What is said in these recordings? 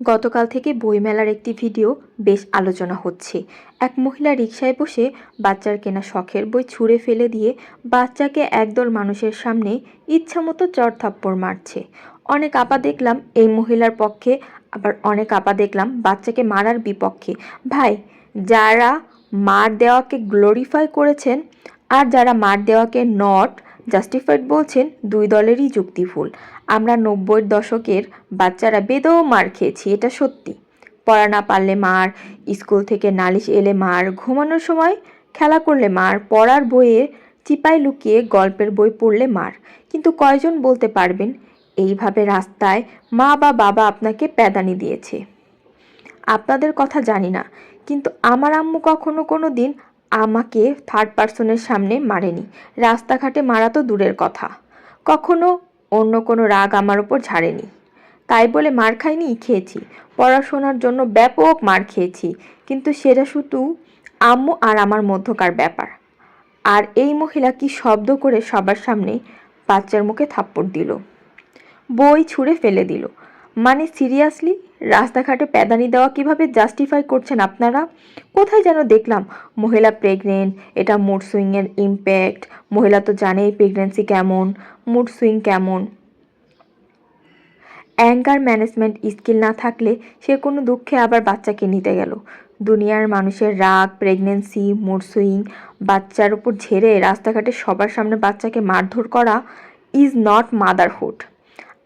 গতকাল থেকে বইমেলার একটি ভিডিও বেশ আলোচনা হচ্ছে। এক মহিলা রিকশায় বসে বাচ্চার কেনা শখের বই ছুঁড়ে ফেলে দিয়ে বাচ্চাকে একদল মানুষের সামনে ইচ্ছামতো চড়থাপ্পড় মারছে। অনেক আপা দেখলাম এই মহিলার পক্ষে, আবার অনেক আপা দেখলাম বাচ্চাকে মারার বিপক্ষে। ভাই, যারা মার দেওয়াকে গ্লোরিফাই করেছেন আর যারা মার দেওয়াকে নট জাস্টিফাইড বলছেন দুই দলেরই যুক্তি ভুল আমরা নব্বইয়ের দশকের বাচ্চারা বেদও মার খেয়েছি, এটা সত্যি। পড়া না পারলে মার, স্কুল থেকে নালিশ এলে মার, ঘুমানোর সময় খেলা করলে মার, পড়ার বইয়ে চিপায় লুকিয়ে গল্পের বই পড়লে মার। কিন্তু কয়জন বলতে পারবেন, এইভাবে রাস্তায় মা বা বাবা আপনাকে প্যাদানি দিয়েছে? আপনাদের কথা জানি না, কিন্তু আমার আম্মু কখনো কোনো দিন আমাকে থার্ড পার্সনের সামনে মারেনি। রাস্তাঘাটে মারা তো দূরের কথা। কখনো অন্য কোনো রাগ আমার ওপর ঝাড়েনি। তাই বলে মার খাইনি, খেয়েছি। পড়াশোনার জন্য ব্যাপক মার খেয়েছি। কিন্তু সেটা শুধু আম্মু আর আমার মধ্যকার ব্যাপার। আর এই মহিলা কি শব্দ করে সবার সামনে বাচ্চার মুখে থাপ্পড় দিল। বই ছুঁড়ে ফেলে দিল। মানে সিরিয়াসলি রাস্তাঘাটে প্যাদানি দেওয়া কীভাবে জাস্টিফাই করছেন আপনারা? কোথায় যেন দেখলাম, মহিলা প্রেগনেন্ট এটা মুড সুইংয়ের ইম্প্যাক্ট মহিলা তো জানেই প্রেগনেন্সি কেমন মুড সুইং কেমন। অ্যাঙ্গার ম্যানেজমেন্ট স্কিল না থাকলে সে কোনো দুঃখে আবার বাচ্চাকে নিতে গেল। দুনিয়ার মানুষের রাগ প্রেগনেন্সি মুড সুইং বাচ্চার উপর ঝেড়ে রাস্তাঘাটে সবার সামনে বাচ্চাকে মারধর করা is not motherhood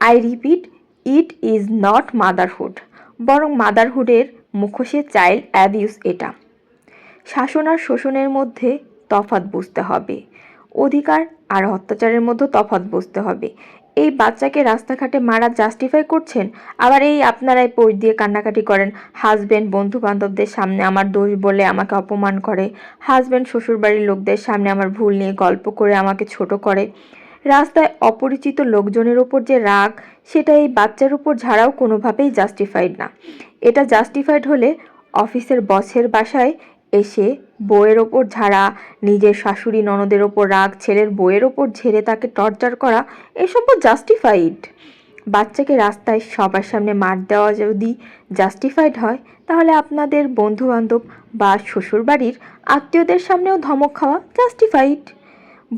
I repeat it is not motherhood, বরং মাদারহুডের মুখোশে চাইল্ড অ্যাবিউস এটা। শাসন আর শোষণের মধ্যে তফাৎ বুঝতে হবে। অধিকার আর অত্যাচারের মধ্যে তফাৎ বুঝতে হবে। এই বাচ্চাকে রাস্তাঘাটে মারা জাস্টিফাই করছেন, আবার এই আপনারাই পোস্ট দিয়ে কান্নাকাটি করেন হাজব্যান্ড বন্ধু বান্ধবদের সামনে আমার দোষ বলে আমাকে অপমান করে হাজব্যান্ড শ্বশুরবাড়ির লোকদের সামনে আমার ভুল নিয়ে গল্প করে আমাকে ছোট করে। রাস্তায় অপরিচিত লোকজনের ওপর যে রাগ, সেটা এই বাচ্চার উপর ঝাড়াও কোনোভাবেই জাস্টিফাইড না। এটা জাস্টিফাইড হলে অফিসের বসের বাসায় এসে বউয়ের ওপর ঝাড়া, নিজের শাশুড়ি ননদের ওপর রাগ, ছেলের বউয়ের ওপর ঝেড়ে তাকে টর্চার করা এসবও জাস্টিফাইড বাচ্চাকে রাস্তায় সবার সামনে মার দেওয়া যদি জাস্টিফাইড হয়, তাহলে আপনাদের বন্ধুবান্ধব বা শ্বশুরবাড়ির আত্মীয়দের সামনেও ধমক খাওয়া জাস্টিফাইড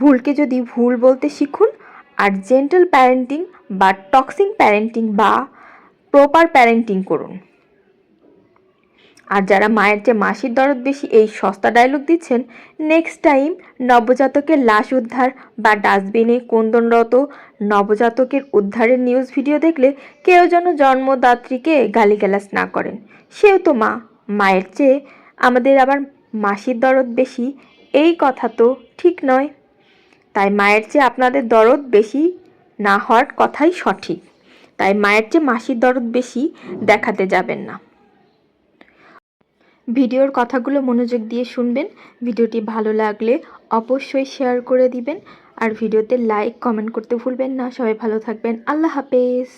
ভুলকে যদি ভুল বলতে শিখুন আর জেন্টাল প্যারেন্টিং বা টক্সিং প্যারেন্টিং বা প্রপার প্যারেন্টিং করুন। আর যারা মায়ের চেয়ে মাসির দরদ বেশি, এই সস্তা ডায়লগ দিচ্ছেন নেক্সট টাইম নবজাতকের লাশ উদ্ধার বা ডাস্টবিনে কুন্দনরত নবজাতকের উদ্ধারের নিউজ ভিডিও দেখলে কেউ যেন জন্মদাত্রীকে গালিগালাজ না করেন। সেও তো মা। মায়ের চেয়ে আমাদের আবার মাসির দরদ বেশি, এই কথা তো ঠিক নয়। তাই মায়ের চেয়ে আপনাদের দরদ বেশি না হওয়ার কথাই সঠিক। তাই মায়ের চেয়ে মাসির দরদ বেশি দেখাতে যাবেন না। ভিডিওর কথাগুলো মনোযোগ দিয়ে শুনবেন। ভিডিওটি ভালো লাগলে অবশ্যই শেয়ার করে দিবেন। আর ভিডিওতে লাইক, কমেন্ট করতে ভুলবেন না। সবাই ভালো থাকবেন। আল্লাহ হাফেজ।